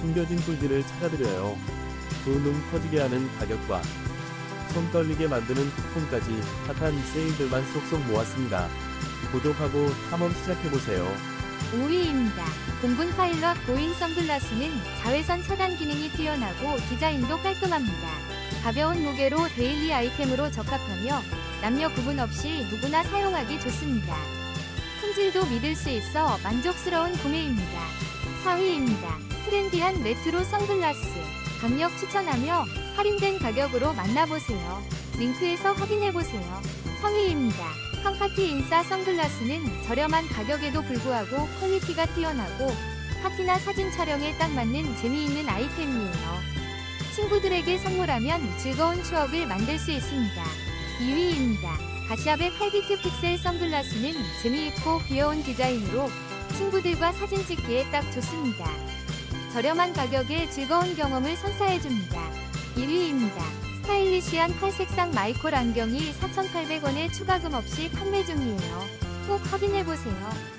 숨겨진 꿀들을 찾아드려요. 두눈 커지게 하는 가격과 손 떨리게 만드는 쿠폰까지 핫한 세일들만 쏙쏙 모았습니다. 구독하고 탐험 시작해보세요. 5위입니다. 공군 파일럿 보잉 선글라스는 자외선 차단 기능이 뛰어나고 디자인도 깔끔합니다. 가벼운 무게로 데일리 아이템으로 적합하며 남녀 구분 없이 누구나 사용하기 좋습니다. 품질도 믿을 수 있어 만족스러운 구매입니다. 4위입니다. 트렌디한 레트로 선글라스. 강력 추천하며 할인된 가격으로 만나보세요. 링크에서 확인해보세요. 성의입니다. 펑파티 인싸 선글라스는 저렴한 가격에도 불구하고 퀄리티가 뛰어나고 파티나 사진 촬영에 딱 맞는 재미있는 아이템이에요. 친구들에게 선물하면 즐거운 추억을 만들 수 있습니다. 2위입니다. 가시아백 하이비트 픽셀 선글라스는 재미있고 귀여운 디자인으로 친구들과 사진 찍기에 딱 좋습니다. 저렴한 가격에 즐거운 경험을 선사해줍니다. 1위입니다. 스타일리시한 팔색상 마이콜 안경이 4,800원에 추가금 없이 판매 중이에요. 꼭 확인해보세요.